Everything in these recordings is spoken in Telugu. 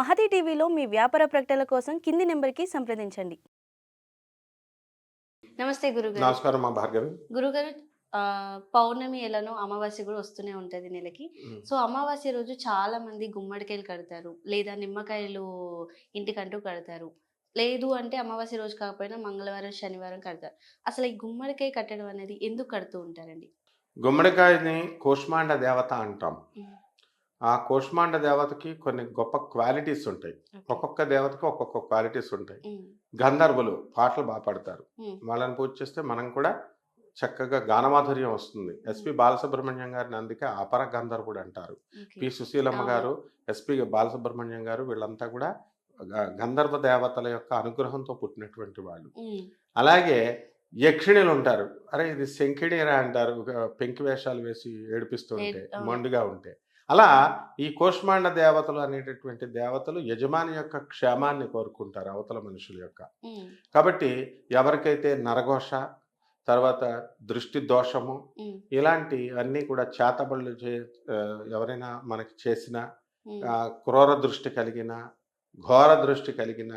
మహతి టీవీలో మీ వ్యాపార ప్రకటనల కోసం కింది నెంబర్కి సంప్రదించండి. నమస్తే గురుగారు. నమస్కారం మా భార్గవి. గురుగారు పౌర్ణమి ఎలానో అమావాస్య కూడా వస్తూనే ఉంటది నెలకి. సో అమావాస్య రోజు చాలా మంది గుమ్మడికాయలు కడతారు. లేదా నిమ్మకాయలు ఇంటికంటూ కడతారు. లేదు అంటే అమావాస్య రోజు కాకపోయినా మంగళవారం శనివారం కడతారు. అసలు ఈ గుమ్మడికాయ కట్టడం అనేది ఎందుకు కడుతూ ఉంటారండి? గుమ్మడికాయని కూష్మాండ దేవత అంటాం. ఆ కూష్మాండ దేవతకి కొన్ని గొప్ప క్వాలిటీస్ ఉంటాయి. ఒక్కొక్క దేవతకి ఒక్కొక్క క్వాలిటీస్ ఉంటాయి. గంధర్వులు పాటలు బాగా పాడతారు. వాళ్ళని పూజ చేస్తే మనం కూడా చక్కగా గానమాధుర్యం వస్తుంది. ఎస్పి బాలసుబ్రహ్మణ్యం గారిని అందుకే అపర గంధర్వుడు అంటారు. P. Susheelamma. Garu S P Balasubrahmanyam గారు వీళ్ళంతా కూడా గంధర్వ దేవతల యొక్క అనుగ్రహంతో పుట్టినటువంటి వాళ్ళు. అలాగే యక్షిణులు ఉంటారు. అరే ఇది శంకిణీరా అంటారు. పెంకి వేషాలు వేసి ఏడిపిస్తూ ఉంటే. మొండుగా ఉంటే. అలా ఈ కోష్మాండ దేవతలు అనేటటువంటి దేవతలు యజమాని యొక్క క్షేమాన్ని కోరుకుంటారు అవతల మనుషుల యొక్క. కాబట్టి ఎవరికైతే నరఘోష తర్వాత దృష్టి దోషము ఇలాంటి అన్నీ కూడా చేతబడులు చే ఎవరైనా మనకి చేసిన క్రూర దృష్టి కలిగిన ఘోర దృష్టి కలిగిన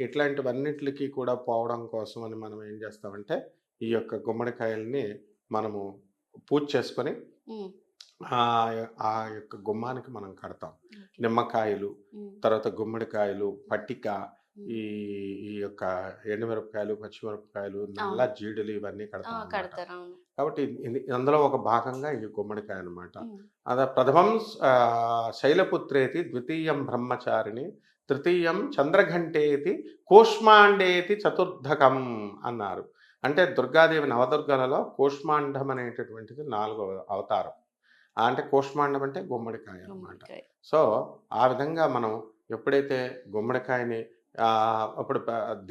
ఇట్లాంటివన్నిటికి కూడా పోవడం కోసం అని మనం ఏం చేస్తామంటే ఈ యొక్క గుమ్మడికాయల్ని మనము పూజ చేసుకొని ఆ యొక్క గుమ్మానికి మనం కడతాం. నిమ్మకాయలు తర్వాత గుమ్మడికాయలు పట్టిక. ఈ ఈ యొక్క ఎండుమిరపకాయలు పచ్చిమిరపకాయలు నల్ల జీడులు ఇవన్నీ కడతాం కాబట్టి అందులో ఒక భాగంగా ఈ గుమ్మడికాయ అన్నమాట. ఉమ్, అద ప్రథమం శైలపుత్రేతి ద్వితీయం బ్రహ్మచారిణి తృతీయం చంద్రఘంటేతి కూష్మాండేతి చతుర్థకం అన్నారు. అంటే దుర్గాదేవి నవదుర్గలలో కూష్మాండం అనేటటువంటిది నాలుగో అవతారం. అంటే కూష్మాండం అంటే గుమ్మడికాయ గుమ్మడికాయ. సో ఆ విధంగా మనం ఎప్పుడైతే గుమ్మడికాయని అప్పుడు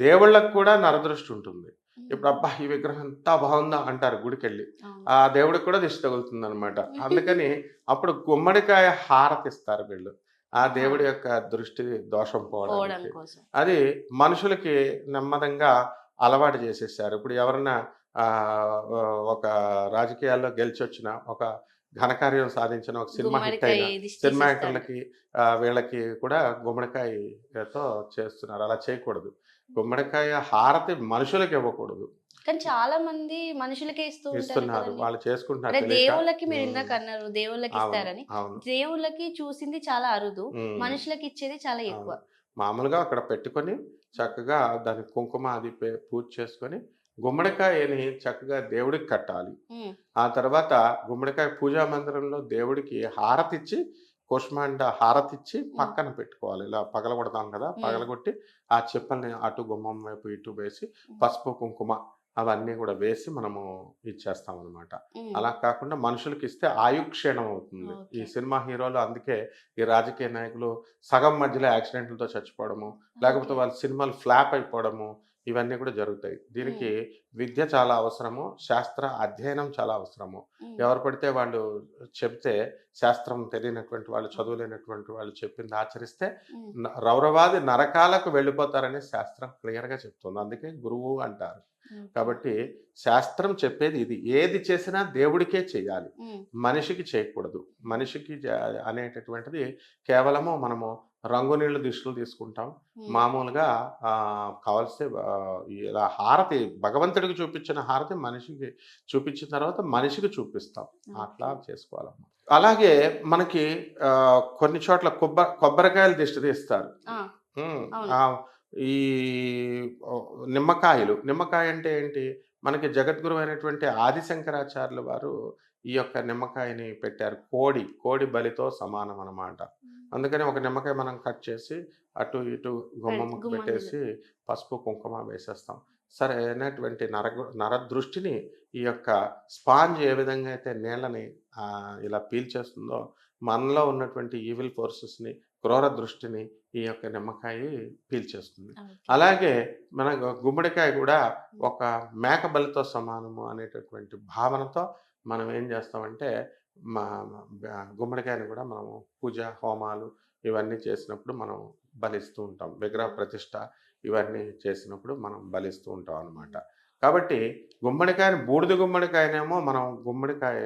దేవుళ్ళకు కూడా నరదృష్టి ఉంటుంది. ఇప్పుడు అబ్బా ఈ విగ్రహం ఎంత బాగుందా అంటారు గుడికి వెళ్ళి. ఆ దేవుడికి కూడా దిష్టి తగులుతుంది అనమాట అందుకని అప్పుడు గుమ్మడికాయ హారతిస్తారు వీళ్ళు. ఆ దేవుడి యొక్క దృష్టి దోషం పోవడం పోవడానికి అది మనుషులకి నెమ్మదంగా అలవాటు చేసేసారు. ఇప్పుడు ఎవరన్నా ఒక రాజకీయాల్లో గెలిచి వచ్చిన ఒక ఘనకార్యం సాధించిన ఒక సినిమా హిట్ అయిన సినిమా. యాక్టర్లకి వీళ్ళకి కూడా గుమ్మడికాయతో చేస్తున్నారు అలా చేయకూడదు గుమ్మడికాయ హారతి మనుషులకి ఇవ్వకూడదు కానీ చాలా మంది మనుషులకే ఇస్తూ ఉంటారు ఇస్తున్నారు. వాళ్ళు చేసుకుంటున్నారు. దేవుళ్ళకి మీరు. ఇందాక అన్నారు దేవుళ్ళకి ఇస్తారని దేవుళ్ళకి చూసింది చాలా అరుదు. మనుషులకి ఇచ్చేది చాలా ఎక్కువ. మామూలుగా అక్కడ పెట్టుకొని చక్కగా దాని కుంకుమ అది పూజ చేసుకొని గుమ్మడికాయని చక్కగా దేవుడికి కట్టాలి. ఆ తర్వాత గుమ్మడికాయ పూజా మందిరంలో దేవుడికి హారతిచ్చి కుష్మాండ హారతిచ్చి పక్కన పెట్టుకోవాలి. ఇలా పగలగొడతాం కదా పగలగొట్టి ఆ చెప్పల్ని అటు గుమ్మం వైపు ఇటు వేసి పసుపు కుంకుమ అవన్నీ కూడా వేసి మనము ఇచ్చేస్తాం అనమాట అలా కాకుండా మనుషులకి ఇస్తే ఆయుక్షీణం అవుతుంది. ఈ. సినిమా హీరోలు అందుకే ఈ రాజకీయ నాయకులు సగం మధ్యలో యాక్సిడెంట్లతో చచ్చిపోవడము లేకపోతే వాళ్ళ సినిమాలు ఫ్లాప్ అయిపోవడము ఇవన్నీ కూడా జరుగుతాయి. దీనికి విద్య చాలా అవసరము శాస్త్ర అధ్యయనం చాలా అవసరము. ఎవరు పడితే వాళ్ళు చెప్తే శాస్త్రం తెలియనటువంటి వాళ్ళు చదువులేనటువంటి వాళ్ళు చెప్పింది ఆచరిస్తే రౌరవాది నరకాలకు వెళ్ళిపోతారని శాస్త్రం క్లియర్గా చెప్తుంది. అందుకే గురువు అంటారు. కాబట్టి శాస్త్రం చెప్పేది ఇది. ఏది చేసినా దేవుడికే చేయాలి. మనిషికి చేయకూడదు. మనిషికి అనేటటువంటిది కేవలము మనము రంగు నీళ్ళు దిష్టులు తీసుకుంటాం. మామూలుగా ఆ, కావాల్సి ఆ, ఇలా హారతి భగవంతుడికి చూపించిన హారతి మనిషికి చూపించిన తర్వాత మనిషికి చూపిస్తాం. అట్లా చేసుకోవాలమ్మా అలాగే మనకి కొన్ని చోట్ల కొబ్బ కొబ్బరికాయలు దిష్టి తీస్తారు. ఈ నిమ్మకాయలు. నిమ్మకాయ అంటే ఏంటి? మనకి జగద్గురు అయినటువంటి ఆదిశంకరాచార్యుల వారు ఈ యొక్క నిమ్మకాయని పెట్టారు. కోడి కోడి బలితో సమానం అన్నమాట అందుకని ఒక నిమ్మకాయ మనం కట్ చేసి అటు ఇటు గుమ్మమ్మకి. పెట్టేసి పసుపు కుంకుమ వేసేస్తాం సరే అయినటువంటి నర నరదృష్టిని ఈ యొక్క స్పాంజ్ ఏ విధంగా అయితే నీళ్ళని ఇలా పీల్చేస్తుందో మనలో ఉన్నటువంటి ఈవిల్ ఫోర్సెస్ని క్రూర దృష్టిని ఈ యొక్క నిమ్మకాయ పీల్చేస్తుంది. అలాగే మన గుమ్మడికాయ కూడా ఒక మేక బలితో సమానము అనేటటువంటి భావనతో మనం ఏం చేస్తామంటే మా గుమ్మడికాయని కూడా మనము పూజ హోమాలు ఇవన్నీ చేసినప్పుడు మనం బలిస్తూ ఉంటాం. విగ్రహ ప్రతిష్ట ఇవన్నీ చేసినప్పుడు మనం బలిస్తూ ఉంటాం అన్నమాట. కాబట్టి గుమ్మడికాయని బూడిద గుమ్మడికాయనేమో మనం గుమ్మడికాయ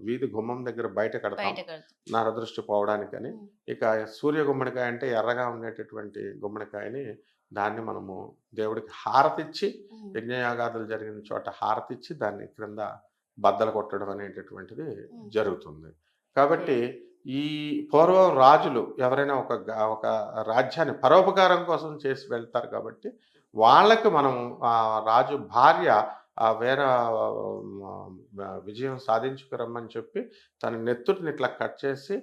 వీధి గుమ్మం దగ్గర బయట కడతాం. నరదృష్టి పోవడానికని. ఇక సూర్య గుమ్మడికాయ అంటే ఎర్రగా ఉండేటటువంటి గుమ్మడికాయని దాన్ని మనము దేవుడికి హారతిచ్చి. యజ్ఞయాగాదులు జరిగిన చోట హారతిచ్చి దాన్ని క్రింద బద్దలు కొట్టడం అనేటటువంటిది. జరుగుతుంది కాబట్టి ఈ పూర్వం రాజులు ఎవరైనా ఒక ఒక రాజ్యాన్ని పరోపకారం కోసం చేసి వెళ్తారు కాబట్టి వాళ్ళకి మనం ఆ రాజు భార్య ఆ వేరే విజయం సాధించుకురమ్మని చెప్పి తన నెత్తుటిని ఇట్లా కట్ చేసి.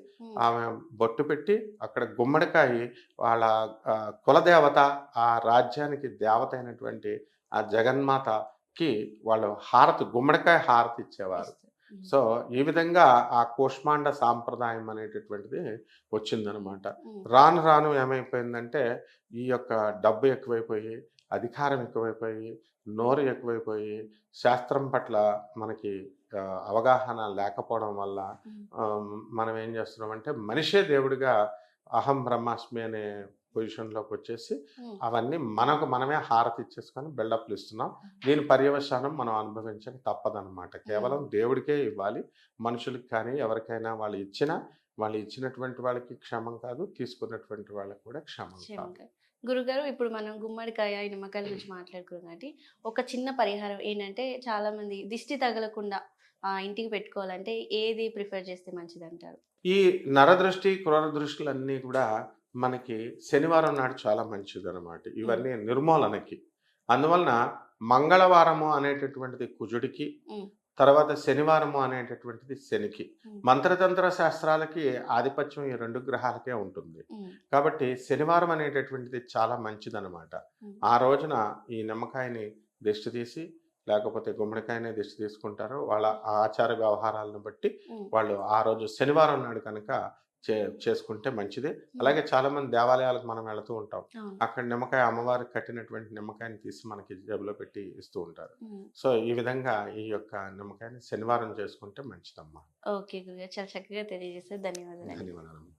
ఆమె బొట్టు పెట్టి అక్కడ గుమ్మడికాయ వాళ్ళ కులదేవత ఆ రాజ్యానికి దేవత అయినటువంటి ఆ జగన్మాతకి వాళ్ళు హారతి గుమ్మడికాయ హారతి ఇచ్చేవారు. సో ఈ విధంగా ఆ కూష్మాండ సాంప్రదాయం అనేటటువంటిది వచ్చిందనమాట. రాను రాను ఏమైపోయిందంటే ఈ యొక్క డబ్బు ఎక్కువైపోయి అధికారం ఎక్కువైపోయి నోరు ఎక్కువైపోయి శాస్త్రం పట్ల మనకి అవగాహన లేకపోవడం వల్ల మనం ఏం చేస్తున్నామంటే మనిషే దేవుడిగా అహం బ్రహ్మాస్మి అనే పొజిషన్లోకి వచ్చేసి. అవన్నీ మనకు మనమే హారతి ఇచ్చేసుకొని బిల్డప్లు ఇస్తున్నాం. దీని పర్యవసానం మనం అనుభవించక తప్పదన్నమాట. కేవలం దేవుడికే ఇవ్వాలి. మనుషులకు కానీ ఎవరికైనా వాళ్ళు ఇచ్చినా వాళ్ళు ఇచ్చినటువంటి వాళ్ళకి క్షమం కాదు తీసుకున్నటువంటి వాళ్ళకి కూడా క్షమం కాదు. గురుగారు ఇప్పుడు మనం గుమ్మడికాయ నిమ్మకాయల గురించి మాట్లాడుకున్నాం కాబట్టి ఒక చిన్న పరిహారం ఏంటంటే చాలా మంది దిష్టి తగలకుండా ఆ, ఇంటికి పెట్టుకోవాలంటే ఏది ప్రిఫర్ చేస్తే మంచిది అంటారు ఈ నరదృష్టి క్రూర దృష్టిలు అన్నీ కూడా మనకి శనివారం నాడు చాలా మంచిది అనమాట ఇవన్నీ నిర్మూలనకి అందువలన మంగళవారము అనేటటువంటిది కుజుడికి. తర్వాత శనివారము అనేటటువంటిది శనికి. మంత్రతంత్ర శాస్త్రాలకి ఆధిపత్యం ఈ రెండు గ్రహాలకే ఉంటుంది. కాబట్టి శనివారం అనేటటువంటిది చాలా మంచిదన్నమాట ఉమ్. ఆ రోజున ఈ నిమ్మకాయని దిష్టి తీసి లేకపోతే గుమ్మడికాయనే దిష్టి తీసుకుంటారు వాళ్ళ ఆచార వ్యవహారాలను బట్టి. వాళ్ళు ఆ రోజు శనివారం నాడు కనుక చే చేసుకుంటే మంచిది. అలాగే చాలా మంది దేవాలయాలకు మనం వెళుతూ ఉంటాం. అక్కడ నిమ్మకాయ అమ్మవారికి కట్టినటువంటి నిమ్మకాయని తీసి మనకి జేబులో పెట్టి ఇస్తూ ఉంటారు. సో ఈ విధంగా ఈ యొక్క నిమ్మకాయని శనివారం చేసుకుంటే మంచిదమ్మా. ఓకే చాలా చక్కగా తెలియజేస్తారు ధన్యవాదాలు ధన్యవాదాలు